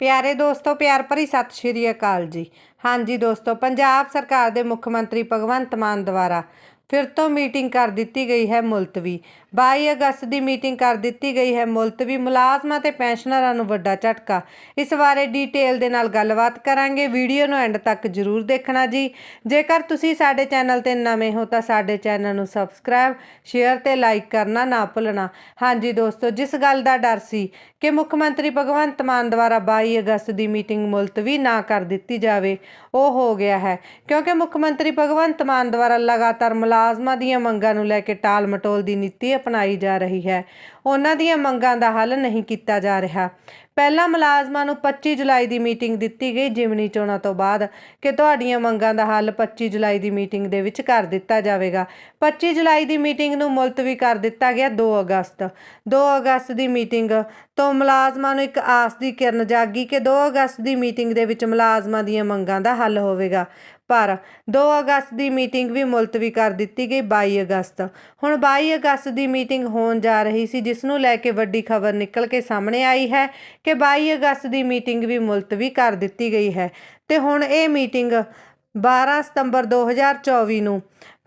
ਪਿਆਰੇ ਦੋਸਤੋ, ਪਿਆਰ ਭਰੀ ਸਤਿ ਸ਼੍ਰੀ ਅਕਾਲ ਜੀ। ਹਾਂਜੀ ਦੋਸਤੋ, ਪੰਜਾਬ ਸਰਕਾਰ ਦੇ ਮੁੱਖ ਮੰਤਰੀ ਭਗਵੰਤ ਮਾਨ ਦੁਆਰਾ ਫਿਰ ਤੋਂ ਮੀਟਿੰਗ ਕਰ ਦਿੱਤੀ ਗਈ ਹੈ ਮੁਲਤਵੀ। 22 ਅਗਸਤ ਦੀ ਮੀਟਿੰਗ ਕਰ ਦਿੱਤੀ ਗਈ ਹੈ ਮੁਲਤਵੀ। ਮੁਲਾਜ਼ਮਾਂ ਤੇ ਪੈਨਸ਼ਨਰਾਂ ਨੂੰ ਵੱਡਾ ਝਟਕਾ। ਇਸ ਬਾਰੇ ਡੀਟੇਲ ਦੇ ਨਾਲ ਗੱਲਬਾਤ ਕਰਾਂਗੇ। ਵੀਡੀਓ ਨੂੰ ਐਂਡ ਤੱਕ ਜਰੂਰ ਦੇਖਣਾ ਜੀ। ਜੇਕਰ ਤੁਸੀਂ ਸਾਡੇ ਚੈਨਲ ਤੇ ਨਵੇਂ ਹੋ ਤਾਂ ਸਾਡੇ ਚੈਨਲ ਨੂੰ ਸਬਸਕ੍ਰਾਈਬ, ਸ਼ੇਅਰ ਤੇ ਲਾਈਕ ਕਰਨਾ ਨਾ ਭੁੱਲਣਾ। ਹਾਂਜੀ ਦੋਸਤੋ, ਜਿਸ ਗੱਲ ਦਾ ਡਰ ਸੀ ਕਿ ਮੁੱਖ ਮੰਤਰੀ ਭਗਵੰਤ ਮਾਨ ਦੁਆਰਾ 22 ਅਗਸਤ ਦੀ ਮੀਟਿੰਗ ਮੁਲਤਵੀ ਨਾ ਕਰ ਦਿੱਤੀ ਜਾਵੇ, ਉਹ ਹੋ ਗਿਆ ਹੈ। ਕਿਉਂਕਿ ਮੁੱਖ ਮੰਤਰੀ ਭਗਵੰਤ ਮਾਨ ਦੁਆਰਾ ਲਗਾਤਾਰ ਮੁਲਾ ਮੁਲਾਜ਼ਮਾਂ ਦੀਆਂ ਮੰਗਾਂ ਨੂੰ ਲੈ ਕੇ ਟਾਲ ਮਟੋਲ ਦੀ ਨੀਤੀ ਅਪਣਾਈ ਜਾ ਰਹੀ ਹੈ। ਉਹਨਾਂ ਦੀਆਂ ਮੰਗਾਂ ਦਾ ਹੱਲ ਨਹੀਂ ਕੀਤਾ ਜਾ ਰਿਹਾ। ਪਹਿਲਾਂ ਮੁਲਾਜ਼ਮਾਂ ਨੂੰ 25 ਜੁਲਾਈ ਦੀ ਮੀਟਿੰਗ ਦਿੱਤੀ ਗਈ ਜਿਮਨੀ ਚੋਣਾਂ ਤੋਂ ਬਾਅਦ ਕਿ ਤੁਹਾਡੀਆਂ ਮੰਗਾਂ ਦਾ ਹੱਲ 25 ਜੁਲਾਈ ਦੀ ਮੀਟਿੰਗ ਦੇ ਵਿੱਚ ਕਰ ਦਿੱਤਾ ਜਾਵੇਗਾ। 25 ਜੁਲਾਈ ਦੀ ਮੀਟਿੰਗ ਨੂੰ ਮੁਲਤਵੀ ਕਰ ਦਿੱਤਾ ਗਿਆ 2 ਅਗਸਤ। 2 ਅਗਸਤ ਦੀ ਮੀਟਿੰਗ ਤੋਂ ਮੁਲਾਜ਼ਮਾਂ ਨੂੰ ਇੱਕ ਆਸ ਦੀ ਕਿਰਨ ਜਾਗੀ ਕਿ 2 ਅਗਸਤ ਦੀ ਮੀਟਿੰਗ ਦੇ ਵਿੱਚ ਮੁਲਾਜ਼ਮਾਂ ਦੀਆਂ ਮੰਗਾਂ ਦਾ ਹੱਲ ਹੋਵੇਗਾ। ਪਰ 2 ਅਗਸਤ ਦੀ ਮੀਟਿੰਗ ਵੀ ਮੁਲਤਵੀ ਕਰ ਦਿੱਤੀ ਗਈ 22 ਅਗਸਤ। ਹੁਣ 22 ਅਗਸਤ ਦੀ ਮੀਟਿੰਗ ਹੋਣ ਜਾ ਰਹੀ ਸੀ, ਜਿਸ ਨੂੰ ਲੈ ਕੇ ਵੱਡੀ ਖਬਰ ਨਿਕਲ ਕੇ ਸਾਹਮਣੇ ਆਈ ਹੈ ਕਿ 22 ਅਗਸਤ ਦੀ ਮੀਟਿੰਗ ਵੀ ਮੁਲਤਵੀ ਕਰ ਦਿੱਤੀ ਗਈ ਹੈ। ਤੇ ਹੁਣ ਇਹ ਮੀਟਿੰਗ 12 ਸਤੰਬਰ 2024 ਨੂੰ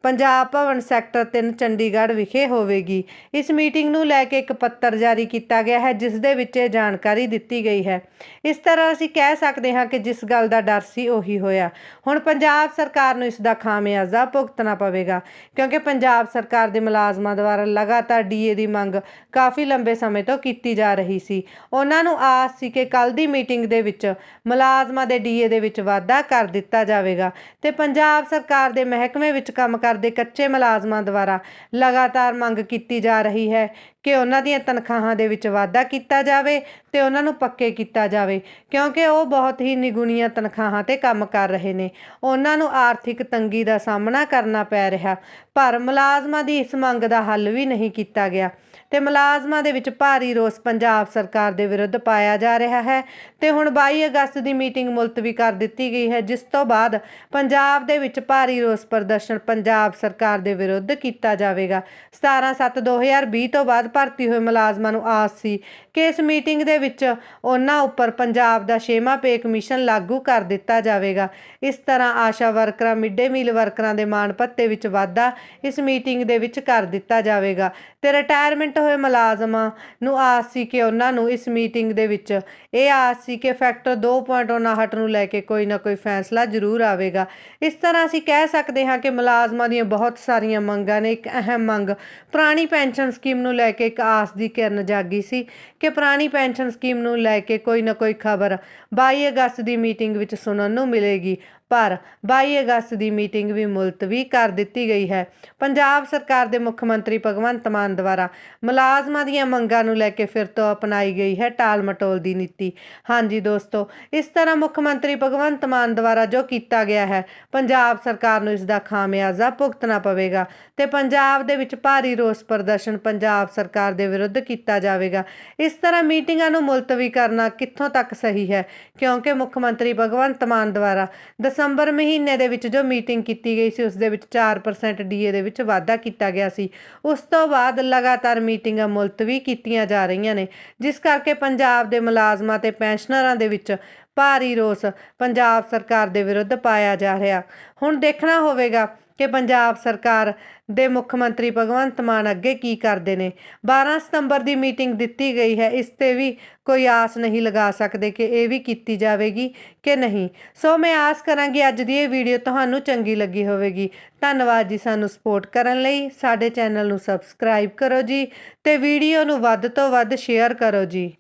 ਪੰਜਾਬ ਭਵਨ ਸੈਕਟਰ 3 ਚੰਡੀਗੜ੍ਹ ਵਿਖੇ ਹੋਵੇਗੀ। ਇਸ ਮੀਟਿੰਗ ਨੂੰ ਲੈ ਕੇ ਇੱਕ ਪੱਤਰ ਜਾਰੀ ਕੀਤਾ ਗਿਆ ਹੈ, ਜਿਸ ਦੇ ਵਿੱਚ ਇਹ ਜਾਣਕਾਰੀ ਦਿੱਤੀ ਗਈ ਹੈ। ਇਸ ਤਰ੍ਹਾਂ ਅਸੀਂ ਕਹਿ ਸਕਦੇ ਹਾਂ ਕਿ ਜਿਸ ਗੱਲ ਦਾ ਡਰ ਸੀ, ਉਹੀ ਹੋਇਆ। ਹੁਣ ਪੰਜਾਬ ਸਰਕਾਰ ਨੂੰ ਇਸ ਦਾ ਖਾਮਿਆਜ਼ਾ ਭੁਗਤਣਾ ਪਵੇਗਾ, ਕਿਉਂਕਿ ਪੰਜਾਬ ਸਰਕਾਰ ਦੇ ਮੁਲਾਜ਼ਮਾਂ ਦੁਆਰਾ ਲਗਾਤਾਰ ਡੀਏ ਦੀ ਮੰਗ ਕਾਫੀ ਲੰਬੇ ਸਮੇਂ ਤੋਂ ਕੀਤੀ ਜਾ ਰਹੀ ਸੀ। ਉਹਨਾਂ ਨੂੰ ਆਸ ਸੀ ਕਿ ਕੱਲ ਦੀ ਮੀਟਿੰਗ ਦੇ ਵਿੱਚ ਮੁਲਾਜ਼ਮਾਂ ਦੇ ਡੀਏ ਦੇ ਵਿੱਚ ਵਾਧਾ ਕਰ ਦਿੱਤਾ ਜਾਵੇਗਾ ਤੇ ਪੰਜਾਬ ਸਰਕਾਰ ਦੇ ਮਹਿਕਮੇ ਵਿੱਚ ਕੰਮ ਕਰ ਦੇ ਕੱਚੇ ਮੁਲਾਜ਼ਮਾਂ ਦੁਆਰਾ ਲਗਾਤਾਰ ਮੰਗ ਕੀਤੀ ਜਾ ਰਹੀ ਹੈ ਕਿ ਉਹਨਾਂ ਦੀਆਂ ਤਨਖਾਹਾਂ ਦੇ ਵਿੱਚ ਵਾਧਾ ਕੀਤਾ ਜਾਵੇ ਤੇ ਉਹਨਾਂ ਨੂੰ ਪੱਕੇ ਕੀਤਾ ਜਾਵੇ, ਕਿਉਂਕਿ ਉਹ ਬਹੁਤ ਹੀ ਨਿਗੁਣੀਆਂ ਤਨਖਾਹਾਂ ਤੇ ਕੰਮ ਕਰ ਰਹੇ ਨੇ। ਉਹਨਾਂ ਨੂੰ ਆਰਥਿਕ ਤੰਗੀ ਦਾ ਸਾਹਮਣਾ ਕਰਨਾ ਪੈ ਰਿਹਾ। ਪਰ ਮੁਲਾਜ਼ਮਾਂ ਦੀ ਇਸ ਮੰਗ ਦਾ ਹੱਲ ਵੀ ਨਹੀਂ ਕੀਤਾ ਗਿਆ ਤੇ ਮੁਲਾਜ਼ਮਾਂ ਦੇ ਵਿੱਚ ਭਾਰੀ ਰੋਸ ਪੰਜਾਬ ਸਰਕਾਰ ਦੇ ਵਿਰੁੱਧ ਪਾਇਆ ਜਾ ਰਿਹਾ ਹੈ ਤੇ ਹੁਣ 22 ਅਗਸਤ ਦੀ ਮੀਟਿੰਗ ਮੁਲਤਵੀ ਕਰ ਦਿੱਤੀ ਗਈ ਹੈ, ਜਿਸ ਤੋਂ ਬਾਅਦ ਪੰਜਾਬ ਦੇ ਵਿੱਚ ਭਾਰੀ ਰੋਸ ਪ੍ਰਦਰਸ਼ਨ ਪੰਜਾਬ ਸਰਕਾਰ ਦੇ ਵਿਰੁੱਧ ਕੀਤਾ ਜਾਵੇਗਾ। 17/7/2020 ਤੋਂ ਬਾਅਦ ਭਰਤੀ ਹੋਏ ਮੁਲਾਜ਼ਮਾਂ ਨੂੰ ਆਸ ਸੀ ਕਿ ਇਸ ਮੀਟਿੰਗ ਦੇ ਵਿੱਚ ਉਹਨਾਂ ਉੱਪਰ ਪੰਜਾਬ ਦਾ ਛੇਵਾਂ ਪੇ ਕਮਿਸ਼ਨ ਲਾਗੂ ਕਰ ਦਿੱਤਾ ਜਾਵੇਗਾ। ਇਸ ਤਰ੍ਹਾਂ ਆਸ਼ਾ ਵਰਕਰਾਂ, ਮਿੱਡੇ ਮੀਲ ਵਰਕਰਾਂ ਦੇ ਮਾਣ ਭੱਤੇ ਵਿੱਚ ਵਾਧਾ ਇਸ ਮੀਟਿੰਗ ਦੇ ਵਿੱਚ ਕਰ ਦਿੱਤਾ ਜਾਵੇਗਾ ਤੇ ਰਿਟਾਇਰਮੈਂਟ ਹੋਏ ਮੁਲਾਜ਼ਮਾਂ ਨੂੰ ਆਸ ਸੀ ਕਿ ਉਹਨਾਂ ਨੂੰ ਇਸ ਮੀਟਿੰਗ ਦੇ ਵਿੱਚ ਇਹ ਆਸ ਸੀ ਕਿ ਫੈਕਟਰ 2.59 ਨੂੰ ਲੈ ਕੇ ਕੋਈ ਨਾ ਕੋਈ ਫੈਸਲਾ ਜ਼ਰੂਰ ਆਵੇਗਾ। ਇਸ ਤਰ੍ਹਾਂ ਅਸੀਂ ਕਹਿ ਸਕਦੇ ਹਾਂ ਕਿ ਮੁਲਾਜ਼ਮਾਂ ਦੀਆਂ ਬਹੁਤ ਸਾਰੀਆਂ ਮੰਗਾਂ ਨੇ। ਇੱਕ ਅਹਿਮ ਮੰਗ ਪੁਰਾਣੀ ਪੈਨਸ਼ਨ ਸਕੀਮ ਨੂੰ ਲੈ ਕੇ ਇੱਕ ਆਸ ਦੀ ਕਿਰਨ ਜਾਗੀ ਸੀ ਕਿ ਪੁਰਾਣੀ ਪੈਨਸ਼ਨ ਸਕੀਮ ਨੂੰ ਲੈ ਕੇ ਕੋਈ ਨਾ ਕੋਈ ਖਬਰ 22 ਅਗਸਤ ਦੀ ਮੀਟਿੰਗ ਵਿੱਚ ਸੁਣਨ ਨੂੰ ਮਿਲੇਗੀ। ਪਰ 22 ਅਗਸਤ ਦੀ ਮੀਟਿੰਗ ਵੀ ਮੁਲਤਵੀ ਕਰ ਦਿੱਤੀ ਗਈ ਹੈ। ਪੰਜਾਬ ਸਰਕਾਰ ਦੇ ਮੁੱਖ ਮੰਤਰੀ ਭਗਵੰਤ ਮਾਨ ਦੁਆਰਾ ਮੁਲਾਜ਼ਮਾਂ ਦੀਆਂ ਮੰਗਾਂ ਨੂੰ ਲੈ ਕੇ ਫਿਰ ਤੋਂ ਅਪਣਾਈ ਗਈ ਹੈ ਟਾਲ ਮਟੋਲ ਦੀ ਨੀਤੀ। ਹਾਂਜੀ ਦੋਸਤੋ, ਇਸ ਤਰ੍ਹਾਂ ਮੁੱਖ ਮੰਤਰੀ ਭਗਵੰਤ ਮਾਨ ਦੁਆਰਾ ਜੋ ਕੀਤਾ ਗਿਆ ਹੈ, ਪੰਜਾਬ ਸਰਕਾਰ ਨੂੰ ਇਸ ਦਾ ਖਾਮਿਆਜ਼ਾ ਭੁਗਤਣਾ ਪਵੇਗਾ ਤੇ ਪੰਜਾਬ ਦੇ ਵਿੱਚ ਭਾਰੀ ਰੋਸ ਪ੍ਰਦਰਸ਼ਨ ਪੰਜਾਬ ਸਰਕਾਰ ਦੇ ਵਿਰੁੱਧ ਕੀਤਾ ਜਾਵੇਗਾ। ਇਸ ਤਰ੍ਹਾਂ ਮੀਟਿੰਗਾਂ ਨੂੰ ਮੁਲਤਵੀ ਕਰਨਾ ਕਿੱਥੋਂ ਤੱਕ ਸਹੀ ਹੈ? ਕਿਉਂਕਿ ਮੁੱਖ ਮੰਤਰੀ ਭਗਵੰਤ ਮਾਨ ਦੁਆਰਾ ਦਸੰਬਰ ਮਹੀਨੇ ਦੇ ਵਿੱਚ ਜੋ ਮੀਟਿੰਗ ਕੀਤੀ ਗਈ ਸੀ, ਉਸ ਦੇ ਵਿੱਚ 4% ਡੀਏ ਦੇ ਵਿੱਚ ਵਾਧਾ ਕੀਤਾ ਗਿਆ ਸੀ। ਉਸ ਤੋਂ ਬਾਅਦ ਲਗਾਤਾਰ ਮੀਟਿੰਗਾਂ ਮੁਲਤਵੀ ਕੀਤੀਆਂ ਜਾ ਰਹੀਆਂ ਨੇ, ਜਿਸ ਕਰਕੇ ਪੰਜਾਬ ਦੇ ਮੁਲਾਜ਼ਮਾਂ ਮੁਲਾਜ਼ਮਾਂ ਤੇ ਪੈਨਸ਼ਨਰਾਂ ਦੇ ਵਿੱਚ ਭਾਰੀ ਰੋਸ ਪੰਜਾਬ ਸਰਕਾਰ ਦੇ ਵਿਰੁੱਧ ਪਾਇਆ ਜਾ ਰਿਹਾ। ਹੁਣ ਦੇਖਣਾ ਹੋਵੇਗਾ ਕਿ ਪੰਜਾਬ ਸਰਕਾਰ ਦੇ ਮੁੱਖ ਮੰਤਰੀ ਭਗਵੰਤ ਮਾਨ ਅੱਗੇ ਕੀ ਕਰਦੇ ਨੇ। 12 ਸਤੰਬਰ ਦੀ ਮੀਟਿੰਗ ਦਿੱਤੀ ਗਈ ਹੈ, ਇਸ ਤੇ ਵੀ ਕੋਈ ਆਸ ਨਹੀਂ ਲਗਾ ਸਕਦੇ ਕਿ ਇਹ ਵੀ ਕੀਤੀ ਜਾਵੇਗੀ ਕਿ ਨਹੀਂ। ਸੋ ਮੈਂ ਆਸ ਕਰਾਂਗੀ ਅੱਜ ਦੀ ਇਹ ਵੀਡੀਓ ਤੁਹਾਨੂੰ ਚੰਗੀ ਲੱਗੀ ਹੋਵੇਗੀ। ਧੰਨਵਾਦ ਜੀ ਸਾਨੂੰ ਸਪੋਰਟ ਕਰਨ ਲਈ। ਸਾਡੇ ਚੈਨਲ ਨੂੰ ਸਬਸਕ੍ਰਾਈਬ ਕਰੋ ਜੀ ਤੇ ਵੀਡੀਓ ਨੂੰ ਵੱਧ ਤੋਂ ਵੱਧ ਸ਼ੇਅਰ ਕਰੋ ਜੀ।